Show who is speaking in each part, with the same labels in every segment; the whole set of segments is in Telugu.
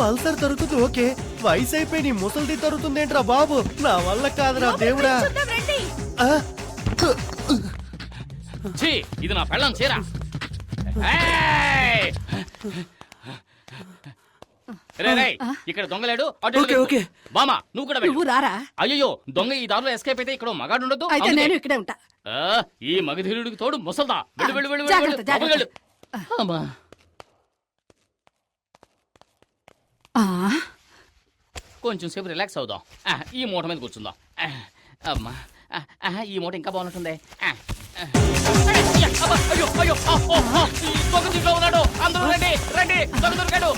Speaker 1: పల్సర్ దొరుకుతుంది ఓకే వయసు అయిపోయి నీ ముసలిది దొరుకుతుంది ఏంట్రా బాబు నా వల్ల కాదురా దేవుడా ఆ?
Speaker 2: ఛీ ఇది నా పెళ్ళం చీర ఏయ్! రే, రే, ఇక్కడ దొంగలేడు అటు
Speaker 3: ఓకే,
Speaker 2: వెళ్ళు.
Speaker 3: ఓకే.
Speaker 2: బామా నువ్వు కూడా వెళ్ళు.
Speaker 4: నువ్వు రారా
Speaker 2: అయ్యో దొంగ ఈ దారిలో ఎస్కేప్ అయితే ఇక్కడ మగాడు ఉండదు
Speaker 4: అయితే నేను ఇక్కడే ఉంటా
Speaker 2: ఈ మగధీరుడికి తోడు ముసల్దా వెళ్ళు వెళ్ళు వెళ్ళు వెళ్ళు
Speaker 4: జాగ్రత్త.
Speaker 2: వెళ్ళు అమ్మా కొంచెం సేపు రిలాక్స్ అవుదాం. ఈ మూట మీద కూర్చుందాం. అమ్మా. ఈ మూట ఇంకా బాగుంటుంది. అయ్య, దొంగ దీంట్లో ఉన్నాడు. అందరూ రండి రండి. దొంగ దొరికాడు.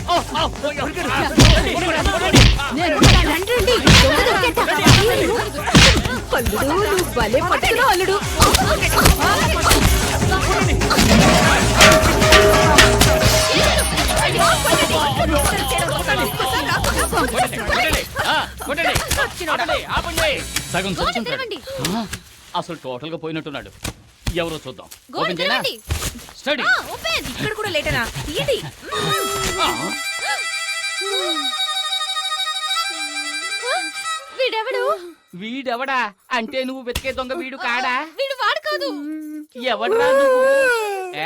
Speaker 4: నువ్వు భలే పట్టుకున్నావు అల్లుడు.
Speaker 2: కొట్టండి, ఆపండి. సగం అసలు టోటల్గా పోయినట్టున్నాడు. ఎవరో చూద్దాం. ఓపెన్ చేయనా? స్టడీ.
Speaker 5: ఇక్కడ కూడా లేటనా తీయండి.
Speaker 6: వీడెవడు?
Speaker 2: వీడెవడా? అంటే నువ్వు వెతికే దొంగ వీడు కాడా?
Speaker 6: వీడు వాడు కాదు.
Speaker 2: ఎవడ్రా నువ్వు?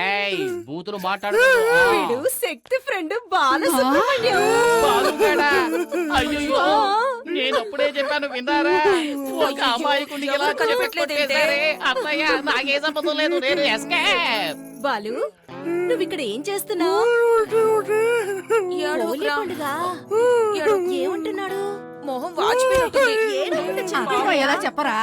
Speaker 2: ఏయ్ బూతులు మాట్లాడు
Speaker 5: వీడు శక్తి ఫ్రెండ్ బాలసుబ్రహ్మణ్యం.
Speaker 2: అయ్యో నేను అప్పుడే చెప్పాను విన్నారా? ఒక అమాయకుడిని ఎలా అత్తయ్య నాకే సంబంధం లేదు నేను ఎస్కేప్
Speaker 5: బాలు నువ్వు ఇక్కడ ఏం చేస్తున్నావు? ఏమంటున్నాడు మొహం
Speaker 4: చెప్పరా.